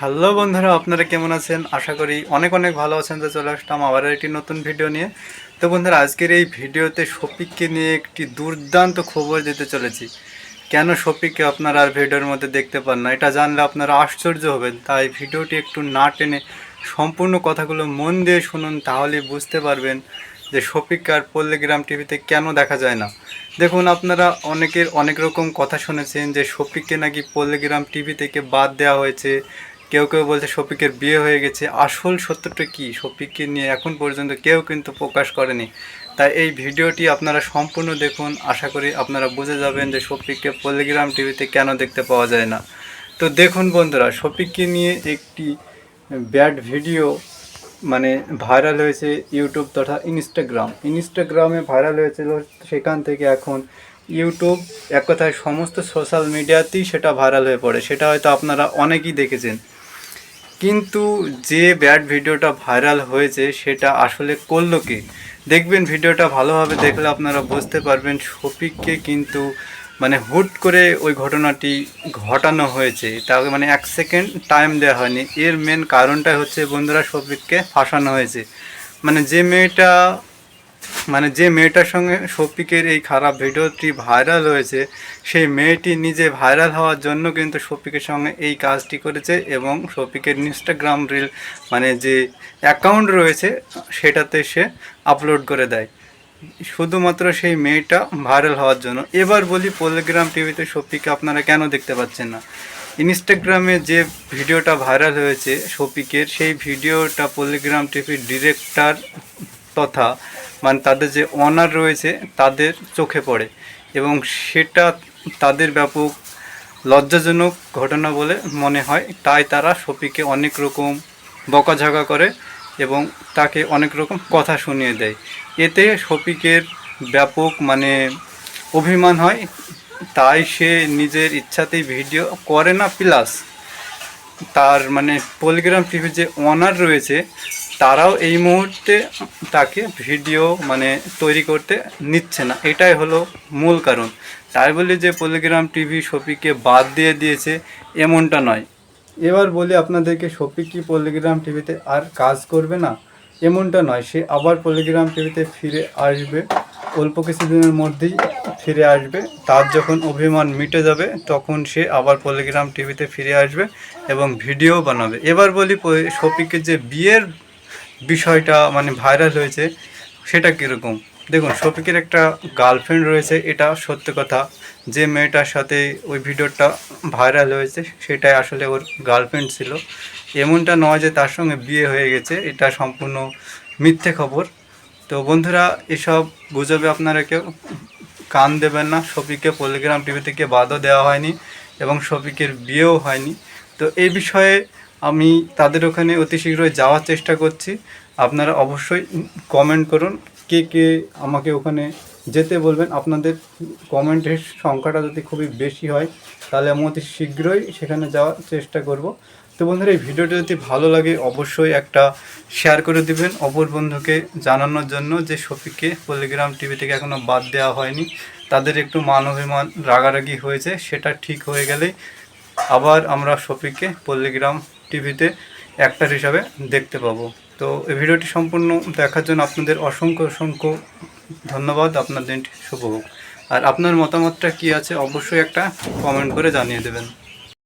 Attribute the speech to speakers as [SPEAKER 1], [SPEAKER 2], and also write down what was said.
[SPEAKER 1] Hello বন্ধুরা, আপনারা কেমন আছেন? আশা করি অনেক অনেক ভালো আছেন তো চলে আসলাম আবার একটি নতুন ভিডিও নিয়ে। তো বন্ধুরা, আজকের এই ভিডিওতে শফিককে নিয়ে একটি দুর্দান্ত খবর দিতে চলেছি। কেন শফিককে আপনারা আর ভিডিওর মধ্যে দেখতে পান না? এটা জানলে আপনারা আশ্চর্য হবেন। তাই ভিডিওটি একটু না টেনে সম্পূর্ণ কথাগুলো মন দিয়ে শুনুন, তাহলে বুঝতে পারবেন যে শফিককে আর পল্লীগ্রাম টিভিতে কেন দেখা যায় না। দেখুন, আপনারা অনেকের অনেক রকম কথা শুনেছেন যে শফিককে নাকি পল্লীগ্রাম টিভি থেকে বাদ দেওয়া হয়েছে। কেউ কেউ বলছে শফিকের বিয়ে হয়ে গেছে। আসল সত্যটা কি? শফিককে নিয়ে এখন পর্যন্ত কেউ কিন্তু প্রকাশ করেনি। তাই এই ভিডিওটি আপনারা সম্পূর্ণ দেখুন। আশা করি আপনারা বুঝে যাবেন যে শফিককে পল্লীগ্রাম টিভিতে কেন দেখতে পাওয়া যায় না। তো দেখুন বন্ধুরা, শফিককে নিয়ে একটি ব্যাড ভিডিও মানে ভাইরাল হয়েছে ইউটিউব তথা ইনস্টাগ্রাম ইনস্টাগ্রামে ভাইরাল হয়েছিল সেখান থেকে এখন ইউটিউব এক কথায় সমস্ত সোশ্যাল মিডিয়াতেই সেটা ভাইরাল হয়ে পড়ে। সেটা হয়তো আপনারা অনেকেই দেখেছেন। কিন্তু যে ব্যাড ভিডিওটা ভাইরাল হয়েছে, সেটা আসলে করল কি? দেখবেন ভিডিওটা ভালোভাবে দেখলে আপনারা বুঝতে পারবেন শফিককে কিন্তু মানে হুট করে ওই ঘটনাটি ঘটানো হয়েছে। তাকে মানে এক সেকেন্ড টাইম দেওয়া হয়নি। এর মেন কারণটাই হচ্ছে বন্ধুরা শফিককে ফাঁসানো হয়েছে। মানে যে মেয়েটা মানে যে মেয়েটার সঙ্গে শফিকের এই খারাপ ভিডিওটি ভাইরাল হয়েছে, সেই মেয়েটি নিজে ভাইরাল হওয়ার জন্য কিন্তু শফিকের সঙ্গে এই কাজটি করেছে এবং শফিকের ইনস্টাগ্রাম রিল মানে যে অ্যাকাউন্ট রয়েছে, সেটাতে সে আপলোড করে দেয়। শুধুমাত্র সেই মেয়েটা ভাইরাল হওয়ার জন্য। এবার বলি পল্লিগ্রাম টিভিতে শফিকে আপনারা কেন দেখতে পাচ্ছেন না? ইনস্টাগ্রামে যে ভিডিওটা ভাইরাল হয়েছে শফিকের সেই ভিডিওটা পল্লিগ্রাম টিভির ডিরেক্টর তথা মানে তাদের যে অনার রয়েছে, তাদের চোখে পড়ে। এবং সেটা তাদের ব্যাপক লজ্জাজনক ঘটনা বলে মনে হয়। তাই তারা শফিকে অনেক রকম বকাঝাকা করে এবং তাকে অনেক রকম কথা শুনিয়ে দেয়। এতে শফিকের ব্যাপক মানে অভিমান হয়। তাই সে নিজের ইচ্ছাতেই ভিডিও করে না, প্লাস তার মানে পলিগ্রাম টিভির যে অনার রয়েছে তারাও এই মুহূর্তে তাকে ভিডিও মানে তৈরি করতে নিচ্ছে না। এটাই হলো মূল কারণ। তাই বলে যে পলিগ্রাম টিভি শফিকে বাদ দিয়ে দিয়েছে, এমনটা নয়। এবার বলি আপনাদেরকে শফিক কি পলিগ্রাম টিভিতে আর কাজ করবে না? এমনটা নয়, সে আবার পলিগ্রাম টিভিতে ফিরে আসবে। অল্প কিছুদিনের মধ্যেই ফিরে আসবে। তার যখন অভিমান মিটে যাবে, তখন সে আবার পলিগ্রাম টিভিতে ফিরে আসবে এবং ভিডিও বানাবে। এবার বলি শফিকের যে বিয়ের বিষয়টা মানে ভাইরাল হয়েছে, সেটা কীরকম? দেখুন, শফিকের একটা গার্লফ্রেন্ড রয়েছে, এটা সত্য কথা। যে মেয়েটার সাথে ওই ভিডিওটা ভাইরাল হয়েছে, সেটাই আসলে ওর গার্লফ্রেন্ড ছিল। এমনটা নয় যে তার সঙ্গে বিয়ে হয়ে গেছে, এটা সম্পূর্ণ মিথ্যে খবর। তো বন্ধুরা, এসব গুজবে আপনারা কেউ কান দেবেন না। শফিককে পলিগ্রাম টিভি থেকে বাদও দেওয়া হয়নি এবং শফিকের বিয়েও হয়নি। তো এই বিষয়ে আমি তাদের ওখানে অতি শীঘ্রই যাওয়ার চেষ্টা করছি। আপনারা অবশ্যই কমেন্ট করুন, কে কে আমাকে ওখানে যেতে বলবেন। আপনাদের কমেন্টের সংখ্যাটা যদি খুবই বেশি হয়, তাহলে আমি অতি শীঘ্রই সেখানে যাওয়ার চেষ্টা করব। তো বন্ধুরা, এই ভিডিওটা যদি ভালো লাগে, অবশ্যই একটা শেয়ার করে দিবেন অপর বন্ধুকে জানানোর জন্য যে শফিককে পল্লিগ্রাম টিভি থেকে এখনও বাদ দেওয়া হয়নি। তাদের একটু মান অভিমান রাগারাগি হয়েছে, সেটা ঠিক হয়ে গেলেই আবার আমরা শফিককে পল্লীগ্রাম টিভিতে অ্যাক্টার হিসাবে দেখতে পাবো। তো এই ভিডিওটি সম্পূর্ণ দেখার জন্য আপনাদের অসংখ্য অসংখ্য ধন্যবাদ। আপনার দিনটি শুভ হোক। আর আপনার মতামতটা কি আছে অবশ্যই একটা কমেন্ট করে জানিয়ে দেবেন।